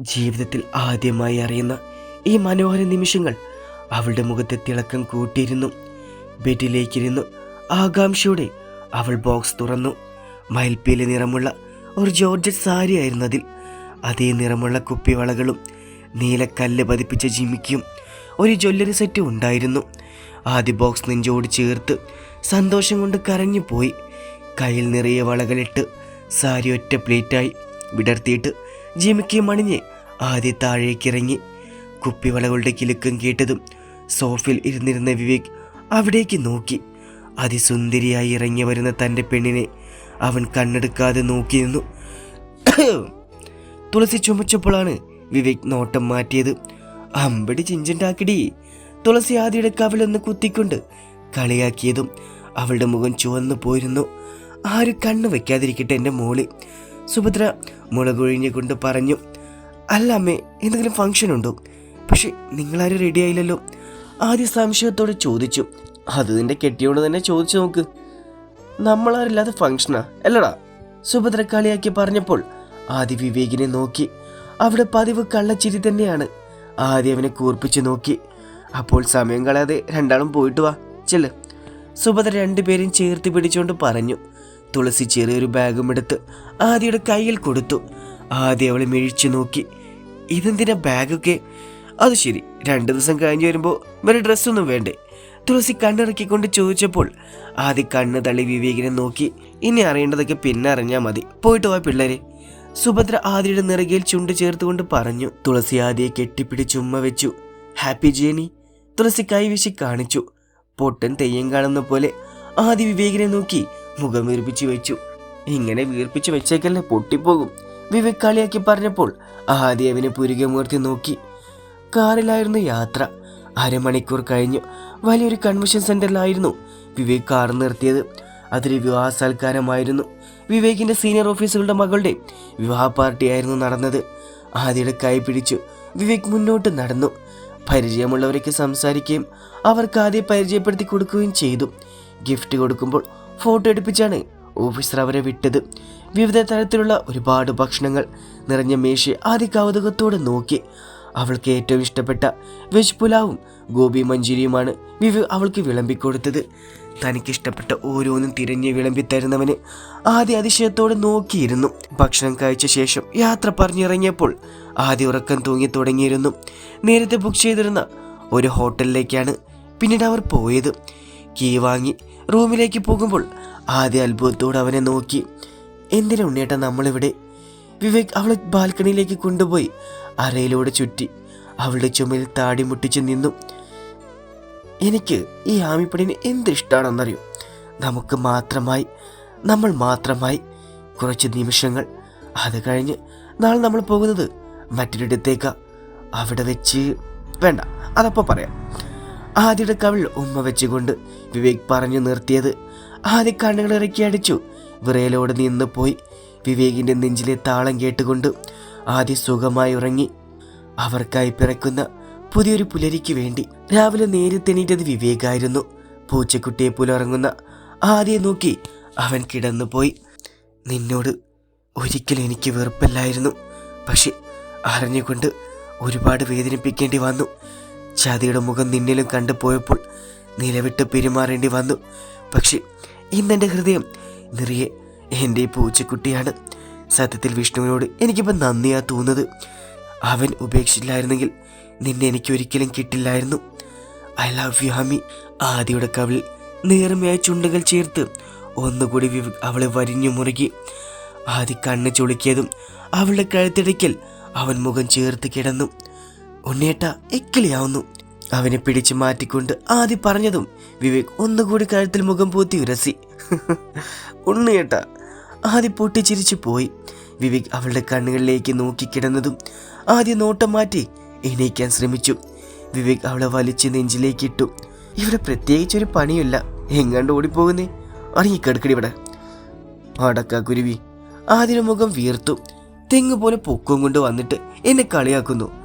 ജീവിതത്തിൽ ആദ്യമായി അറിയുന്ന ഈ മനോഹര നിമിഷങ്ങൾ അവളുടെ മുഖത്തെ തിളക്കം കൂട്ടിയിരുന്നു. ബെഡിലേക്കിരുന്നു. ആകാംക്ഷയോടെ അവൾ ബോക്സ് തുറന്നു. മയിൽപ്പീല നിറമുള്ള ഒരു ജോർജറ്റ് സാരിയായിരുന്നു അതിൽ. അതേ നിറമുള്ള കുപ്പിവളകളും നീലക്കല്ല് പതിപ്പിച്ച ജിമിക്കും ഒരു ജ്വല്ലറി സെറ്റും ഉണ്ടായിരുന്നു. ആദ്യ ബോക്സ് നെഞ്ചോട് ചേർത്ത് സന്തോഷം കൊണ്ട് കരഞ്ഞു പോയി കയ്യിൽ നിറയെ വളകളിട്ട് സാരി ഒറ്റ പ്ലേറ്റായി വിടർത്തിയിട്ട് ജിമിക്കി മണിഞ്ഞ് ആദ്യ താഴേക്കിറങ്ങി. കുപ്പിവളകളുടെ കിലുക്കം കേട്ടതും സോഫിൽ ഇരുന്നിരുന്ന വിവേക് അവിടേക്ക് നോക്കി. അതിസുന്ദരിയായി ഇറങ്ങി വരുന്ന തന്റെ പെണ്ണിനെ അവൻ കണ്ണെടുക്കാതെ നോക്കി നിന്നു. തുളസി ചുമച്ചപ്പോഴാണ് വിവേക് നോട്ടം മാറ്റിയത്. അമ്പടി ചിഞ്ചുണ്ടാക്കിടി. തുളസി ആദിയുടെ കവിളൊന്ന് കുത്തിക്കൊണ്ട് കളിയാക്കിയതും അവളുടെ മുഖം ചുവന്നു പോയിരുന്നു. ആരും കണ്ണു വയ്ക്കാതിരിക്കട്ടെ എന്റെ മോളി. സുഭദ്ര മുളകൊഴിഞ്ഞു കൊണ്ട് പറഞ്ഞു അല്ല അമ്മേ എന്തെങ്കിലും ഫംഗ്ഷൻ ഉണ്ടോ? പക്ഷെ നിങ്ങളാരും റെഡി ആയില്ലല്ലോ. ആദ്യ സംശയത്തോടെ ചോദിച്ചു അത് നിന്റെ കെട്ടിയോട് തന്നെ ചോദിച്ചു നോക്ക്. നമ്മളാരില്ലാതെ ഫംഗ്ഷനാ അല്ലടാ? സുഭദ്ര കളിയാക്കി പറഞ്ഞപ്പോൾ ആദ്യ വിവേകിനെ നോക്കി. അവിടെ പതിവ് കള്ളച്ചിരി തന്നെയാണ്. ആദ്യ അവനെ കൂർപ്പിച്ചു നോക്കി. അപ്പോൾ സമയം കളയാതെ രണ്ടാളും പോയിട്ട് വാ ചെല്ല്. സുഭദ്ര രണ്ടുപേരും ചേർത്ത് പിടിച്ചുകൊണ്ട് പറഞ്ഞു തുളസി ചെറിയൊരു ബാഗും എടുത്ത് ആദ്യയുടെ കയ്യിൽ കൊടുത്തു. ആദ്യം അവളെ മിഴിച്ചു നോക്കി. ഇതെന്തിനാ ബാഗൊക്കെ? അത് ശരി രണ്ടു ദിവസം കഴിഞ്ഞ് വരുമ്പോൾ വേറെ ഡ്രസ്സൊന്നും വേണ്ടേ? തുളസി കണ്ണിറക്കിക്കൊണ്ട് ചോദിച്ചപ്പോൾ ആദ്യ കണ്ണ് തള്ളി വിവേകിനെ നോക്കി. ഇനി അറിയേണ്ടതൊക്കെ പിന്നെ അറിഞ്ഞാൽ മതി. പോയിട്ട് പോയ പിള്ളേരെ. സുഭദ്ര ആദിയുടെ നിറകയിൽ ചുണ്ട് ചേർത്തുകൊണ്ട് പറഞ്ഞു. തുളസി ആദിയെ കെട്ടിപ്പിടിച്ച് ഉമ്മ വെച്ചു. ഹാപ്പി ജേണി തുളസി കൈവീശി കാണിച്ചു. പൊട്ടൻ തെയ്യം കാണുന്ന പോലെ ആദി വിവേകിനെ നോക്കി. മുഖം വീർപ്പിച്ചു വെച്ചു. ഇങ്ങനെ വീർപ്പിച്ചു വെച്ചേക്കല്ലേ പൊട്ടിപ്പോകും. വിവേക് കളിയാക്കി പറഞ്ഞപ്പോൾ ആദ്യവിനെ പുരികെ പുരുകമൂർത്തി നോക്കി. കാറിലായിരുന്നു യാത്ര. അരമണിക്കൂർ കഴിഞ്ഞു. വലിയൊരു കൺവെൻഷൻ സെന്ററിലായിരുന്നു വിവേക് കാർ നിർത്തിയത്. അതൊരു വിവാഹ സൽക്കാരമായിരുന്നു വിവേകിന്റെ സീനിയർ ഓഫീസറുടെ മകളുടെ വിവാഹ പാർട്ടിയായിരുന്നു നടന്നത്. ആദ്യയുടെ കൈ പിടിച്ചു. വിവേക് മുന്നോട്ട് നടന്നു. പരിചയമുള്ളവരൊക്കെ സംസാരിക്കുകയും അവർക്ക് ആദ്യം പരിചയപ്പെടുത്തി കൊടുക്കുകയും ചെയ്തു. ഗിഫ്റ്റ് കൊടുക്കുമ്പോൾ ഫോട്ടോ എടുപ്പിച്ചാണ് ഓഫീസർ അവരെ വിട്ടത്. വിവിധ തരത്തിലുള്ള ഒരുപാട് ഭക്ഷണങ്ങൾ നിറഞ്ഞ മേശ ആദ്യ കൗതുകത്തോടെ നോക്കി. അവൾക്ക് ഏറ്റവും ഇഷ്ടപ്പെട്ട വെജ് പുലാവും ഗോപി മഞ്ചൂരിയുമാണ് വിവ് അവൾക്ക് വിളമ്പിക്കൊടുത്തത് തനിക്കിഷ്ടപ്പെട്ട ഓരോന്നും തിരഞ്ഞ് വിളമ്പി തരുന്നവന് ആദ്യ അതിശയത്തോടെ നോക്കിയിരുന്നു. ഭക്ഷണം കഴിച്ച ശേഷം യാത്ര പറഞ്ഞിറങ്ങിയപ്പോൾ ആദ്യ ഉറക്കം തൂങ്ങി തുടങ്ങിയിരുന്നു. നേരത്തെ ബുക്ക് ചെയ്തിരുന്ന ഒരു ഹോട്ടലിലേക്കാണ് പിന്നീട് അവർ പോയത്. കീ വാങ്ങി റൂമിലേക്ക് പോകുമ്പോൾ ആദ്യ അത്ഭുതത്തോട് അവനെ നോക്കി. എന്തിനാ ഉണ്ണേട്ട നമ്മളിവിടെ? വിവേക് അവളെ ബാൽക്കണിയിലേക്ക് കൊണ്ടുപോയി അറയിലൂടെ ചുറ്റി. അവളുടെ ചുമലിൽ താടി മുട്ടിച്ച് നിന്നു. എനിക്ക് ഈ ആമിപ്പണിന് എന്ത് ഇഷ്ടമാണെന്നറിയോ നമുക്ക് മാത്രമായി നമ്മൾ മാത്രമായി കുറച്ച് നിമിഷങ്ങൾ. അത് കഴിഞ്ഞ് നാളെ നമ്മൾ പോകുന്നത് മറ്റൊരിടത്തേക്കാ. അവിടെ വെച്ച് വേണ്ട അതപ്പോൾ പറയാം. ആദ്യയുടെ കവിൾ ഉമ്മ വെച്ചുകൊണ്ട് വിവേക് പറഞ്ഞു നിർത്തിയത്. ആദ്യ കണ്ണുകൾ ഇറക്കി അടിച്ചു. വിറയലോട് നിന്ന് പോയി. വിവേകിന്റെ നെഞ്ചിലെ താളം കേട്ടുകൊണ്ട് ആദ്യ സുഖമായി ഉറങ്ങി. അവർക്കായി പിറക്കുന്ന പുതിയൊരു പുലരിക്ക് വേണ്ടി രാവിലെ നേരിട്ടെണീറ്റത് വിവേകായിരുന്നു. പൂച്ചക്കുട്ടിയെ പുലറങ്ങുന്ന ആദ്യം നോക്കി അവൻ കിടന്നുപോയി നിന്നോട് ഒരിക്കലും എനിക്ക് വെറുപ്പല്ലായിരുന്നു. പക്ഷെ അറിഞ്ഞുകൊണ്ട് ഒരുപാട് വേദനിപ്പിക്കേണ്ടി വന്നു. ചതിയുടെ മുഖം നിന്നിലും കണ്ടു പോയപ്പോൾ നിലവിട്ട് പെരുമാറേണ്ടി വന്നു. പക്ഷെ ഇന്നെന്റെ ഹൃദയം നിറയെ എന്റെ പൂച്ചക്കുട്ടിയാണ്. സത്യത്തിൽ വിഷ്ണുവിനോട് എനിക്കിപ്പോൾ നന്ദിയാ തോന്നുന്നത്. അവൻ ഉപേക്ഷിച്ചില്ലായിരുന്നെങ്കിൽ നിന്നെ എനിക്ക് ഒരിക്കലും കിട്ടില്ലായിരുന്നു. ഐ ലവ് യു ഹമി. ആദിയുടെ കവിളിൽ നേർമയായ ചുണ്ടുകൾ ചേർത്ത് ഒന്നുകൂടി അവളെ വരിഞ്ഞു മുറുകി. ആദി കണ്ണ് ചുളുക്കിയതും അവളുടെ കഴുത്തിടയ്ക്കൽ അവൻ മുഖം ചേർത്ത് കിടന്നു. ഉണ്ണിയേട്ട എക്കിളിയാവുന്നു. അവനെ പിടിച്ചു മാറ്റിക്കൊണ്ട് ആദ്യം പറഞ്ഞതും വിവേക് ഒന്നുകൂടി കഴുത്തിൽ മുഖം പൂത്തി ഉരസി. ഉണ്ണിയേട്ട ആദ്യം പൊട്ടിച്ചിരിച്ചു പോയി. വിവേക് അവളുടെ കണ്ണുകളിലേക്ക് നോക്കിക്കിടന്നതും ആദ്യം നോട്ടം മാറ്റി എണീക്കാൻ ശ്രമിച്ചു. വിവേക് അവളെ വലിച്ചു നെഞ്ചിലേക്ക് ഇട്ടു ഇവിടെ പ്രത്യേകിച്ച് ഒരു പണിയില്ല. എങ്ങാണ്ട് ഓടിപ്പോകുന്നേ? ഇറങ്ങിക്കെടുക്കടി ഇവിടെ. അടക്ക കുരുവി. ആദ്യം മുഖം വീർത്തു. തെങ്ങ് പോലെ പൊക്കം കൊണ്ട് വന്നിട്ട് എന്നെ കളിയാക്കുന്നു.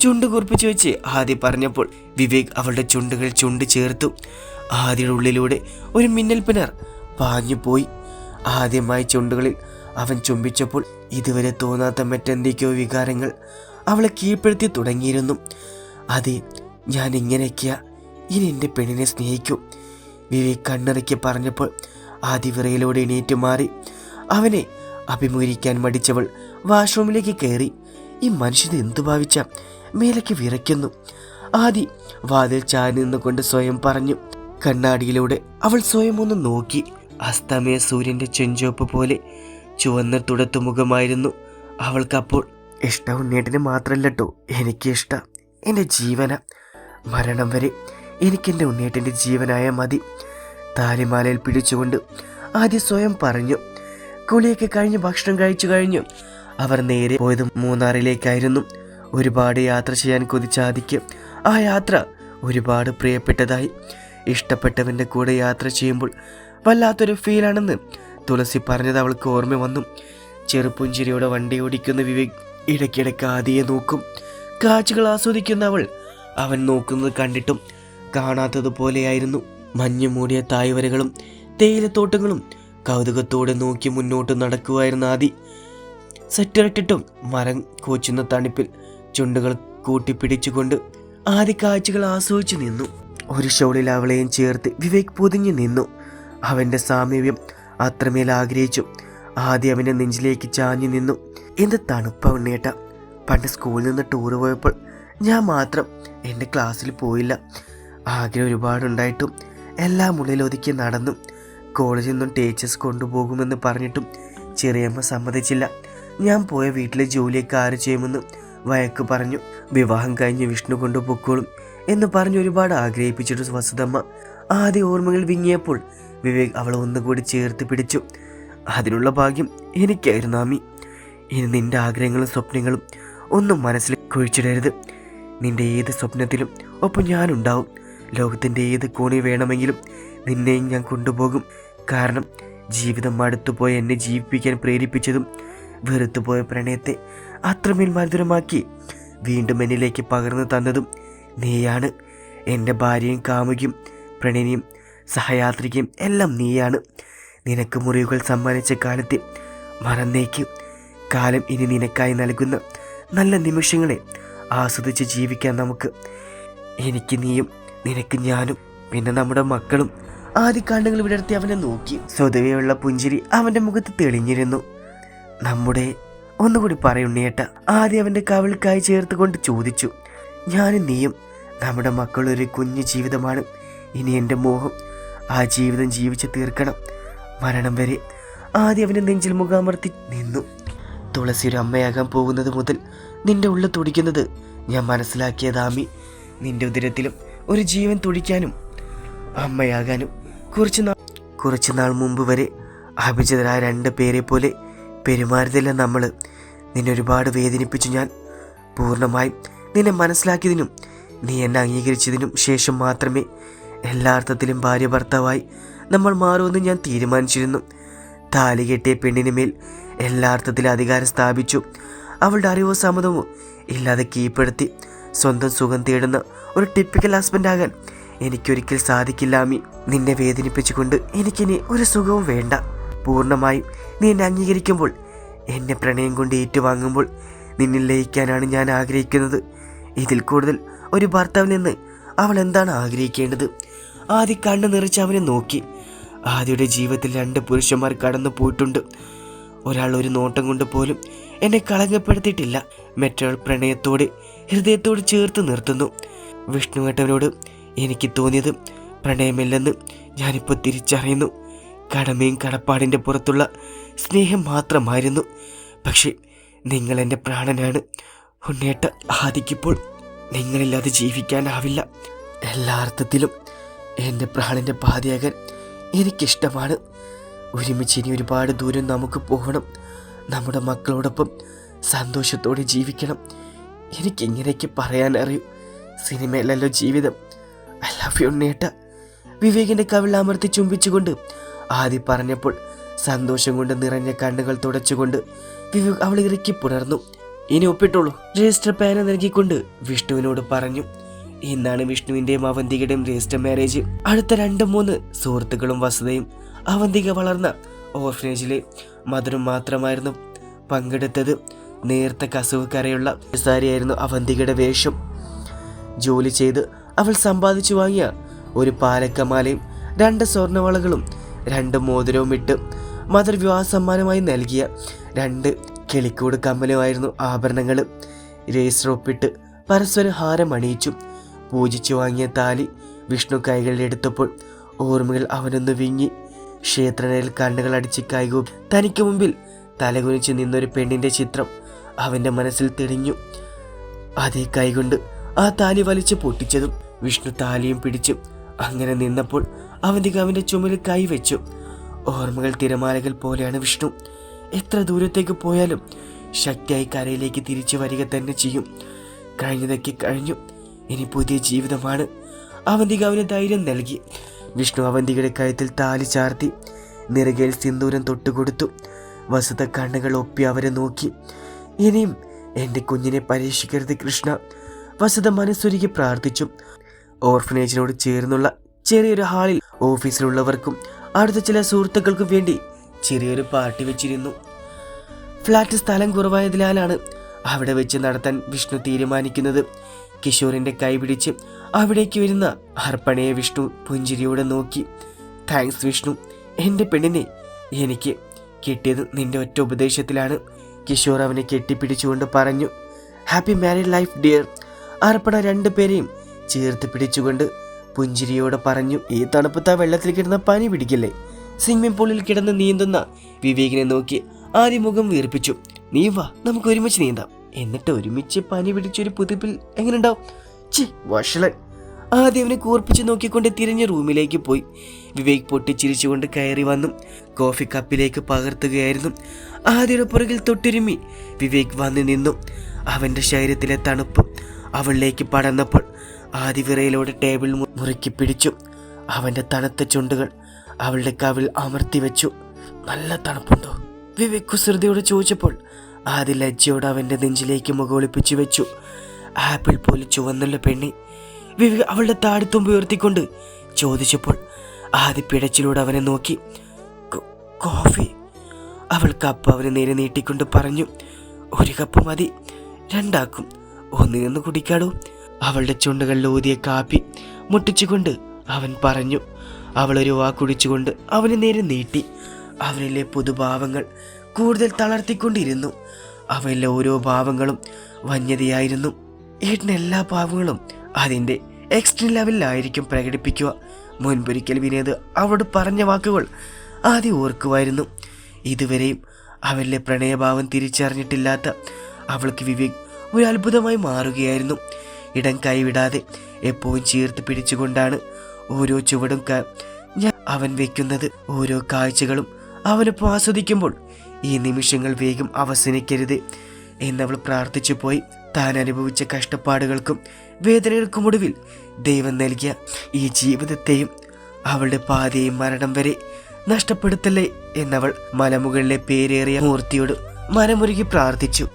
ചുണ്ട് കുറിപ്പിച്ചു വെച്ച് ആദ്യ പറഞ്ഞപ്പോൾ വിവേക് അവളുടെ ചുണ്ടുകൾ ചുണ്ട് ചേർത്തു. ആദ്യയുടെ ഉള്ളിലൂടെ ഒരു മിന്നൽ പിണർ പാഞ്ഞു പോയി. ആദ്യമായി ചുണ്ടുകളിൽ അവൻ ചുംബിച്ചപ്പോൾ ഇതുവരെ തോന്നാത്ത മറ്റെന്തൊക്കെയോ വികാരങ്ങൾ അവളെ കീഴ്പ്പെടുത്തി തുടങ്ങിയിരുന്നു. അതെ ഞാൻ ഇങ്ങനെയൊക്കെയാ. ഇനി എന്റെ പെണ്ണിനെ സ്നേഹിക്കൂ. വിവേക് കണ്ണിറക്കി പറഞ്ഞപ്പോൾ ആദ്യ വിറയിലൂടെ എണീറ്റ് മാറി അവനെ അഭിമുഖീകരിക്കാൻ മടിച്ചവൾ വാഷ്റൂമിലേക്ക് കയറി. ഈ മനുഷ്യൻ എന്തു ഭാവിച്ച? മേലേക്ക് വിറയ്ക്കുന്നു. ആദി വാതിൽ ചാരി നിന്നുകൊണ്ട് സ്വയം പറഞ്ഞു കണ്ണാടിയിലൂടെ അവൾ സ്വയം ഒന്ന് നോക്കി. അസ്തമയ സൂര്യന്റെ ചെഞ്ചോപ്പ് പോലെ ചുവന്ന തുടത്തു മുഖമായിരുന്നു അവൾക്കപ്പോൾ. ഇഷ്ടം ഉണ്ണേട്ടിന് മാത്രമല്ലട്ടോ എനിക്ക് ഇഷ്ടം. എന്റെ ജീവന. മരണം വരെ എനിക്കെന്റെ ഉണ്ണേട്ടിന്റെ ജീവനായ മതി. താലിമാലയിൽ പിടിച്ചുകൊണ്ട് ആദ്യം സ്വയം പറഞ്ഞു കുളിയൊക്കെ കഴിഞ്ഞ് ഭക്ഷണം കഴിച്ചു കഴിഞ്ഞു. അവർ നേരെ പോയത് മൂന്നാറിലേക്കായിരുന്നു. ഒരുപാട് യാത്ര ചെയ്യാൻ കൊതിച്ച ആദിക്ക് ആ യാത്ര ഒരുപാട് പ്രിയപ്പെട്ടതായി. ഇഷ്ടപ്പെട്ടവന്റെ കൂടെ യാത്ര ചെയ്യുമ്പോൾ വല്ലാത്തൊരു ഫീലാണെന്ന് തുളസി പറഞ്ഞത് അവൾക്ക് ഓർമ്മ വന്നു. ചെറുപ്പുഞ്ചിരിയോടെ വണ്ടി ഓടിക്കുന്ന വിവേക് ഇടയ്ക്കിടയ്ക്ക് ആദിയെ നോക്കും. കാഴ്ചകൾ ആസ്വദിക്കുന്ന അവൾ അവൻ നോക്കുന്നത് കണ്ടിട്ടും കാണാത്തതുപോലെയായിരുന്നു മഞ്ഞു മൂടിയ തായ്വരകളും തേയിലത്തോട്ടങ്ങളും കൗതുകത്തോടെ നോക്കി മുന്നോട്ട് നടക്കുമായിരുന്ന ആദി. സെറ്ററിട്ടിട്ടും മരം കോച്ചുന്ന തണുപ്പിൽ ചുണ്ടുകൾ കൂട്ടിപ്പിടിച്ചുകൊണ്ട് ആദ്യ കാഴ്ചകൾ ആസ്വദിച്ചു നിന്നു. ഒരു ഷോളിൽ അവളെയും ചേർത്ത് വിവേക് പൊതിഞ്ഞു നിന്നു. അവന്റെ സാമീപ്യം അത്രമേൽ ആഗ്രഹിച്ചു. ആദ്യം അവന്റെ നെഞ്ചിലേക്ക് ചാഞ്ഞു നിന്നു. എന്ത് തണുപ്പ ഉണ്ണേട്ട പണ്ട് സ്കൂളിൽ നിന്ന് ടൂർ പോയപ്പോൾ ഞാൻ മാത്രം എന്റെ ക്ലാസ്സിൽ പോയില്ല. ആഗ്രഹം ഒരുപാടുണ്ടായിട്ടും എല്ലാം ഉള്ളിൽ ഒതുക്കി നടന്നു. കോളേജിൽ നിന്നും ടീച്ചേഴ്സ് കൊണ്ടുപോകുമെന്ന് പറഞ്ഞിട്ടും ചെറിയമ്മ സമ്മതിച്ചില്ല. ഞാൻ പോയ വീട്ടിലെ ജോലിയൊക്കെ ആര് ചെയ്യുമെന്ന് വഴക്ക് പറഞ്ഞു വിവാഹം കഴിഞ്ഞ് വിഷ്ണു കൊണ്ടുപൊക്കോളും എന്ന് പറഞ്ഞ് ഒരുപാട് ആഗ്രഹിപ്പിച്ചിട്ട് വസുതമ്മ ആദ്യ ഓർമ്മകൾ വിങ്ങിയപ്പോൾ വിവേക് അവളെ ഒന്നുകൂടി ചേർത്ത് പിടിച്ചു. അതിനുള്ള ഭാഗ്യം എനിക്കായിരുന്നു ആമി. ഇനി നിന്റെ ആഗ്രഹങ്ങളും സ്വപ്നങ്ങളും ഒന്നും മനസ്സിൽ കുഴിച്ചിടരുത്. നിന്റെ ഏത് സ്വപ്നത്തിലും ഒപ്പം ഞാനുണ്ടാവും. ലോകത്തിന്റെ ഏത് കോണി വേണമെങ്കിലും നിന്നെയും ഞാൻ കൊണ്ടുപോകും. കാരണം ജീവിതം മടുത്തുപോയ എന്നെ ജീവിപ്പിക്കാൻ പ്രേരിപ്പിച്ചതും വെറുത്തുപോയ പ്രണയത്തെ അത്രമേൽ മധുരമാക്കി വീണ്ടും എന്നിലേക്ക് പകർന്നു തന്നതും നീയാണ്. എന്റെ ഭാര്യയും കാമുകിയും പ്രണയിനിയും സഹയാത്രികയും എല്ലാം നീയാണ്. നിനക്ക് മുറിവുകൾ സമ്മാനിച്ച കാലത്തെ മറന്നേക്ക്. കാലം ഇനി നിനക്കായി നൽകുന്ന നല്ല നിമിഷങ്ങളെ ആസ്വദിച്ച് ജീവിക്കാൻ നമുക്ക്. എനിക്ക് നീയും നിനക്ക് ഞാനും പിന്നെ നമ്മുടെ മക്കളും ആദ്യ കണ്ണുകൾ വിടർത്തി അവനെ നോക്കി. സ്വതവേയുള്ള പുഞ്ചിരി അവന്റെ മുഖത്ത് തെളിഞ്ഞിരുന്നു. നമ്മുടെ ഒന്നുകൂടി പറയുണ്ണിയേട്ട ആദ്യം അവന്റെ കവിൾക്കായി ചേർത്ത് കൊണ്ട് ചോദിച്ചു. ഞാനും നീയും. നമ്മുടെ മക്കളൊരു കുഞ്ഞു ജീവിതമാണ്. ഇനി എന്റെ മോഹം ആ ജീവിതം ജീവിച്ചു തീർക്കണം. മരണം വരെ ആദ്യം അവന്റെ നെഞ്ചിൽ മുഖാമർത്തി നിന്നു. തുളസി ഒരു അമ്മയാകാൻ പോകുന്നത് മുതൽ നിന്റെ ഉള്ളിൽ തുടിക്കുന്നത് ഞാൻ മനസ്സിലാക്കിയതാമി നിന്റെ ഉദരത്തിലും ഒരു ജീവൻ തുടിക്കാനും അമ്മയാകാനും കുറച്ച് നാൾ കുറച്ച് നാൾ മുമ്പ് വരെ അഭിജിതരായ രണ്ട് പേരെ പോലെ പെരുമാറിയതല്ല നമ്മൾ നിന്നെ ഒരുപാട് വേദനിപ്പിച്ചു ഞാൻ പൂർണമായും നിന്നെ മനസ്സിലാക്കിയതിനും നീ എന്നെ അംഗീകരിച്ചതിനും ശേഷം മാത്രമേ എല്ലാ അർത്ഥത്തിലും ഭാര്യ ഭർത്താവായി നമ്മൾ മാറുമെന്ന് ഞാൻ തീരുമാനിച്ചിരുന്നു. താലി കെട്ടിയ പെണ്ണിന് മേൽ എല്ലാ അർത്ഥത്തിലും അധികാരം സ്ഥാപിച്ചു. അവളുടെ അറിവോ സമ്മതമോ ഇല്ലാതെ കീഴ്പ്പെടുത്തി സ്വന്തം സുഖം തേടുന്ന ഒരു ടിപ്പിക്കൽ ഹസ്ബൻഡ് ആകാൻ എനിക്കൊരിക്കൽ സാധിക്കില്ലാമി നിന്നെ വേദനിപ്പിച്ചുകൊണ്ട് എനിക്കിനി ഒരു സുഖവും വേണ്ട. പൂർണമായും നീ എന്നെ അംഗീകരിക്കുമ്പോൾ എന്നെ പ്രണയം കൊണ്ട് ഏറ്റുവാങ്ങുമ്പോൾ നിന്നിൽ ലയിക്കാനാണ് ഞാൻ ആഗ്രഹിക്കുന്നത്. ഇതിൽ കൂടുതൽ ഒരു ഭർത്താവിൽ നിന്ന് അവൾ എന്താണ് ആഗ്രഹിക്കേണ്ടത്? ആദ്യ കണ്ണു നിറച്ച് അവനെ നോക്കി. ആദ്യയുടെ ജീവിതത്തിൽ രണ്ട് പുരുഷന്മാർ കടന്നു പോയിട്ടുണ്ട്. ഒരാൾ ഒരു നോട്ടം കൊണ്ട് പോലും എന്നെ കളങ്കപ്പെടുത്തിയിട്ടില്ല. മറ്റൊരാൾ പ്രണയത്തോടെ ഹൃദയത്തോട് ചേർത്ത് നിർത്തുന്നു. വിഷ്ണുവേട്ടവനോട് എനിക്ക് തോന്നിയത് പ്രണയമില്ലെന്ന് ഞാനിപ്പോൾ തിരിച്ചറിയുന്നു. കടമയും കടപ്പാടിന്റെ പുറത്തുള്ള സ്നേഹം മാത്രമായിരുന്നു. പക്ഷേ നിങ്ങൾ എന്റെ പ്രാണനാണ്. ഉണ്ണേട്ട ആദിക്കിപ്പോൾ നിങ്ങളില്ലാതെ ജീവിക്കാനാവില്ല. എല്ലാ അർത്ഥത്തിലും എന്റെ പ്രാണന്റെ പാതയാകാൻ എനിക്കിഷ്ടമാണ്. ഒരുമിച്ച് ഇനി ഒരുപാട് ദൂരം നമുക്ക് പോകണം. നമ്മുടെ മക്കളോടൊപ്പം സന്തോഷത്തോടെ ജീവിക്കണം. എനിക്കിങ്ങനെയൊക്കെ പറയാൻ അറിയൂ? സിനിമയിലല്ലോ ജീവിതം. ഐ ലവ് യു ഉണ്ണേട്ട. വിവേകിന്റെ കവിളിൽ അമർത്തി ചുംബിച്ചുകൊണ്ട് ആദി പറഞ്ഞപ്പോൾ സന്തോഷം കൊണ്ട് നിറഞ്ഞ കണ്ണുകൾ തുടച്ചുകൊണ്ട് വിവേക് അവൾ ഇറക്കി പുണർന്നു ഇനി ഒപ്പിട്ടുള്ളൂ രജിസ്റ്റർ പേന നൽകിക്കൊണ്ട് വിഷ്ണുവിനോട് പറഞ്ഞു. ഇന്നാണ് വിഷ്ണുവിന്റെയും അവന്തികയുടെയും രജിസ്റ്റർ മാരേജ്. അടുത്ത രണ്ട് മൂന്ന് സുഹൃത്തുക്കളും വസുതയും അവന്തിക വളർന്ന ഓർഫനേജിലെ മധുരം മാത്രമായിരുന്നു പങ്കെടുത്തത്. നേർത്ത കസവ് കരയുള്ള സാരിയായിരുന്നു അവന്തികയുടെ വേഷം. ജോലി ചെയ്ത് അവൾ സമ്പാദിച്ചു വാങ്ങിയ ഒരു പാലക്കമാലയും രണ്ട് സ്വർണവളകളും രണ്ട് മോതിരവും ഇട്ട് മദർ വിവാഹ സമ്മാനമായി നൽകിയ രണ്ട് കിളിക്കൂട് കമ്മലുമായിരുന്നു ആഭരണങ്ങൾ രേസ് റോപ്പിട്ട് പരസ്പരം ഹാരം അണിയിച്ചു. പൂജിച്ചു വാങ്ങിയ താലി വിഷ്ണു കൈകളിലെടുത്തപ്പോൾ ഓർമ്മകൾ അവനൊന്ന് വിങ്ങി. ക്ഷേത്രനയിൽ കണ്ണുകൾ അടിച്ച് കൈകൂ തനിക്ക് മുമ്പിൽ തലകുനിച്ച് നിന്നൊരു പെണ്ണിന്റെ ചിത്രം അവന്റെ മനസ്സിൽ തെളിഞ്ഞു. അതേ കൈകൊണ്ട് ആ താലി വലിച്ചു പൊട്ടിച്ചതും വിഷ്ണു താലിയും പിടിച്ചു അങ്ങനെ നിന്നപ്പോൾ അവന്തിക അവന്റെ ചുമലിൽ കൈവച്ചു ഓർമ്മകൾ തിരമാലകൾ പോലെയാണ് വിഷ്ണു. എത്ര ദൂരത്തേക്ക് പോയാലും ശക്തിയായി കരയിലേക്ക് തിരിച്ചു വരിക തന്നെ ചെയ്യും. കഴിഞ്ഞതൊക്കെ കഴിഞ്ഞു. ഇനി പുതിയ ജീവിതമാണ്. അവന്തിക അവന് ധൈര്യം നൽകി. വിഷ്ണു അവന്തികയുടെ കഴുത്തിൽ താലി ചാർത്തി നിറകയിൽ സിന്ദൂരം തൊട്ടുകൊടുത്തു. വസത കണ്ണുകൾ ഒപ്പി അവരെ നോക്കി. ഇനിയും എന്റെ കുഞ്ഞിനെ പരീക്ഷിക്കരുത് കൃഷ്ണ. വസത മനസ്സൊരുക്കി പ്രാർത്ഥിച്ചു. ഓർഫനേജിനോട് ചേർന്നുള്ള ചെറിയൊരു ഹാളിൽ ഓഫീസിലുള്ളവർക്കും അടുത്ത ചില സുഹൃത്തുക്കൾക്കും വേണ്ടി ചെറിയൊരു പാർട്ടി വെച്ചിരുന്നു. ഫ്ലാറ്റ് സ്ഥലം കുറവായതിനാലാണ് അവിടെ വെച്ച് നടത്താൻ വിഷ്ണു തീരുമാനിക്കുന്നത്. കിഷോറിന്റെ കൈ പിടിച്ച് അവിടേക്ക് വരുന്ന അർപ്പണയെ വിഷ്ണു പുഞ്ചിരിയോടെ നോക്കി. താങ്ക്സ് വിഷ്ണു എന്റെ പെണ്ണിനെ എനിക്ക് കിട്ടിയത് നിന്റെ ഒറ്റ ഉപദേശത്തിലാണ് കിഷോർ അവനെ കെട്ടിപ്പിടിച്ചുകൊണ്ട് പറഞ്ഞു. Happy married life dear Arpana രണ്ടുപേരെയും ചേർത്ത് പിടിച്ചുകൊണ്ട് പുഞ്ചിരിയോടെ പറഞ്ഞു ഈ തണുപ്പത്ത് വെള്ളത്തിൽ കിടന്ന പനി പിടിക്കില്ലേ? സ്വിമ്മിംഗ് പൂളിൽ കിടന്ന് നീന്തുന്ന വിവേകിനെ നോക്കി ആദ്യം മുഖം വീർപ്പിച്ചു. നീ വാ നമുക്ക് ഒരുമിച്ച് നീന്താം. എന്നിട്ട് ഒരുമിച്ച് പനി പിടിച്ചൊരു പുതുപ്പിൽ എങ്ങനെയുണ്ടാവും? ചി വഷളൻ. ആദ്യവനെ കൂർപ്പിച്ച് നോക്കിക്കൊണ്ട് തിരിഞ്ഞ റൂമിലേക്ക് പോയി. വിവേക് പൊട്ടിച്ചിരിച്ചുകൊണ്ട് കയറി വന്നു. കോഫി കപ്പിലേക്ക് പകർത്തുകയായിരുന്നു. ആദ്യയുടെ പുറകിൽ തൊട്ടിരുമി. വിവേക് വന്നു നിന്നു. അവന്റെ ശരീരത്തിലെ തണുപ്പ് അവളിലേക്ക് പടർന്നപ്പോൾ ആദ്യ വിറയിലൂടെ ടേബിൾ മുറുക്കി പിടിച്ചു. അവന്റെ തണുത്ത ചുണ്ടുകൾ അവളുടെ കവിൽ അമർത്തി വെച്ചു. നല്ല തണുപ്പുണ്ടോ? വിവേക് കുസൃതിയോട് ചോദിച്ചപ്പോൾ ആദ്യ ലജ്ജയോട് അവന്റെ നെഞ്ചിലേക്ക് മുകളിപ്പിച്ചു വെച്ചു. ആപ്പിൾ പോലെ ചുവന്നുള്ള പെണ്ണി. വിവേക് അവളുടെ താടിത്തുമ്പ് ഉയർത്തിക്കൊണ്ട് ചോദിച്ചപ്പോൾ ആദ്യ പിടച്ചിലൂടെ അവനെ നോക്കി. കോഫി. അവൾ കപ്പ് അവന് നേരെ നീട്ടിക്കൊണ്ട് പറഞ്ഞു ഒരു കപ്പ് മതി. രണ്ടാക്കും. ഒന്നിൽ നിന്ന് കുടിക്കാടോ? അവളുടെ ചുണ്ടുകളിൽ ഊതിയ കാപ്പി മുട്ടിച്ചുകൊണ്ട് അവൻ പറഞ്ഞു. അവളൊരു ഒരു വാ കുടിച്ചുകൊണ്ട് അവന് നേരെ നീട്ടി. അവനിലെ പുതുഭാവങ്ങൾ കൂടുതൽ തളർത്തിക്കൊണ്ടിരുന്നു. അവയിലെ ഓരോ ഭാവങ്ങളും വന്യതയായിരുന്നു. ഏട്ടൻ എല്ലാ ഭാവങ്ങളും അതിന്റെ എക്സ്ട്രീം ലെവലിലായിരിക്കും പ്രകടിപ്പിക്കുക. മുൻപൊരിക്കൽ വിനേത് അവളോട് പറഞ്ഞ വാക്കുകൾ ആദ്യം ഓർക്കുമായിരുന്നു. ഇതുവരെയും അവനിലെ പ്രണയഭാവം തിരിച്ചറിഞ്ഞിട്ടില്ലാത്ത അവൾക്ക് വിവേക് ഒരു അത്ഭുതമായി മാറുകയായിരുന്നു. ഇടം കൈവിടാതെ എപ്പോഴും ചേർത്ത് പിടിച്ചുകൊണ്ടാണ് ഓരോ ചുവടും ഞാൻ അവൻ വെക്കുന്നത് ഓരോ കാഴ്ചകളും അവനൊപ്പം ആസ്വദിക്കുമ്പോൾ ഈ നിമിഷങ്ങൾ വേഗം അവസാനിക്കരുത് എന്നവൾ പ്രാർത്ഥിച്ചു പോയി. താൻ അനുഭവിച്ച കഷ്ടപ്പാടുകൾക്കും വേദനകൾക്കും ഒടുവിൽ ദൈവം നൽകിയ ഈ ജീവിതത്തെയും അവളുടെ പാതയും മരണം വരെ നഷ്ടപ്പെടുത്തല്ലേ എന്നവൾ മലമുകളിലെ പേരേറിയ മൂർത്തിയോട് മനമുരുകി പ്രാർത്ഥിച്ചു.